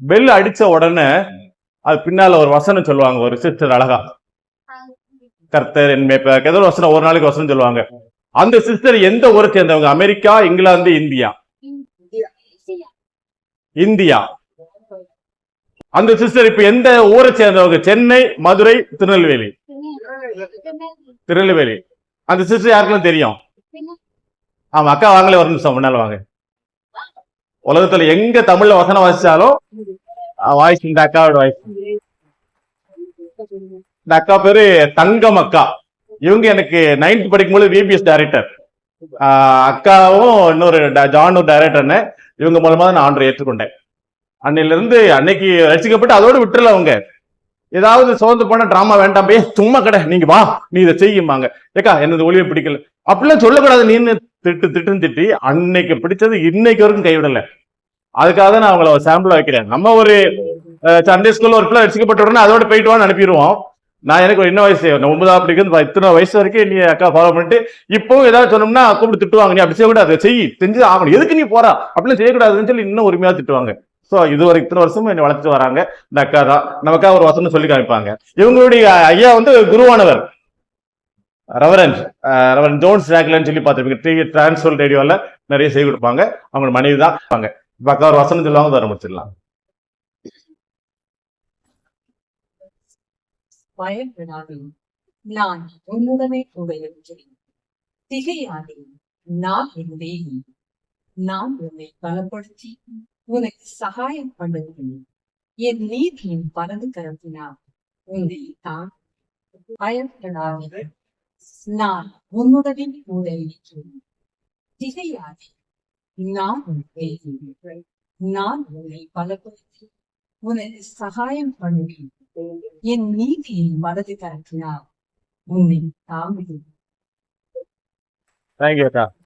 Bell அடிச்ச உடனே அது பின்னால ஒரு வசனம் சொல்லுவாங்க ஒரு சிஸ்டர் அழகா. கர்த்தர் என் ஏதோ ஒரு வசனம் ஒரு நாளைக்கு வசனம் சொல்லுவாங்க. அந்த சிஸ்டர் எந்த ஊரை சேர்ந்தவங்க? America England India? இந்தியா. அந்த சிஸ்டர் இப்ப எந்த ஊரை சேர்ந்தவங்க? சென்னை மதுரை திருநெல்வேலி. திருநெல்வேலி. அந்த சிஸ்டர் யாருக்கெல்லாம் தெரியும்? ஆமா அக்கா வாங்கல ஒரு நிமிஷம் முன்னால வாங்க. உலகத்துல எங்க தமிழ்ல வசனம் வாசிச்சாலும் வாய்ஸ் இந்த அக்காவோட வாய்ஸ். இந்த அக்கா பேரு தங்கம் அக்கா. இவங்க எனக்கு நைன்த் படிக்கும்போது பிபிஎஸ் டைரக்டர் அக்காவும் இன்னொரு ஜானூர் டைரக்டர்னு இவங்க மூலமா தான் நான் ஆண்டு ஏற்றுக்கொண்டேன். அன்னையில இருந்து அன்னைக்கு ரசிக்கப்பட்டு அதோட விட்டுல அவங்க. ஏதாவது சோர்ந்து போன டிராமா வேண்டாம் பே சும்மா கடை நீங்க வா நீ இதை செய்யுமாங்க ஏக்கா எனது ஒளியை பிடிக்கல? அப்படிலாம் சொல்லக்கூடாது நீன்னு திட்டு திட்டுன்னு திட்டி அன்னைக்கு பிடிச்சது இன்னைக்கு வரைக்கும் கைவிடல. அதுக்காக தான் நான் அவங்கள சாம்பிள் வைக்கிறேன். நம்ம ஒரு சண்டே ஸ்கூல்ல ஒரு பிள்ளை ரசிக்கப்பட்ட அதோட போயிட்டு வான்னு அனுப்பிடுவோம். நான் எனக்கு ஒரு என்ன வயசு நான் ஒன்பதாம் படிக்கிறது இத்தனை வயசு வரைக்கும் நீ அக்கா ஃபாலோ பண்ணிட்டு இப்போ ஏதாவது சொன்னோம்னா கூப்பிட்டு திட்டுவாங்க. நீ அப்படி செய்யக்கூடாது. செய் செஞ்சு ஆகணும். எதுக்கு நீ போறா? அப்படின்னு செய்யக்கூடாதுன்னு சொல்லி இன்னும் உரிமையா திட்டுவாங்க. ஸோ இது ஒரு இத்தனை வருஷமும் என்னை வளர்த்துட்டு வராங்க. இந்த அக்கா தான். நமக்கா ஒரு வசனம் சொல்லி காமிப்பாங்க. இவங்களுடைய ஐயா வந்து குருவானவர். ரெவரன்ஸ் ரெவரன் ஜோன்ஸ் ஜாக்லன்னு சொல்லி பார்த்துருப்பீங்க. டிவி டிரான்ஸ்வல் ரேடியோவில் நிறைய செய்து கொடுப்பாங்க. அவங்க மனைவி தான் இருப்பாங்க இப்ப அக்கா ஒரு வசனம் சொல்லுவாங்க அதை ஆரம்பிச்சிடலாம் பயப்படாதே. நான் உன்னுடனே கூட இருக்கிறேன் திகையாதே. நான் என் நான் உன்னை பலப்படுத்தி உனக்கு சகாயம் பண்ணுவேன். என் நீதியின் வலது கரத்தினால் உன்னை தான் பயப்படாதே. நான் உன்னுடனே கூட இருக்கிறேன் திகையாதே. நான் நான் உன்னை பலப்படுத்தி உனக்கு சகாயம் பண்ணுவேன் என் நீதியின் வலது கரத்தினால் உன்னை தாங்குகிறேன். தேங்க்யூ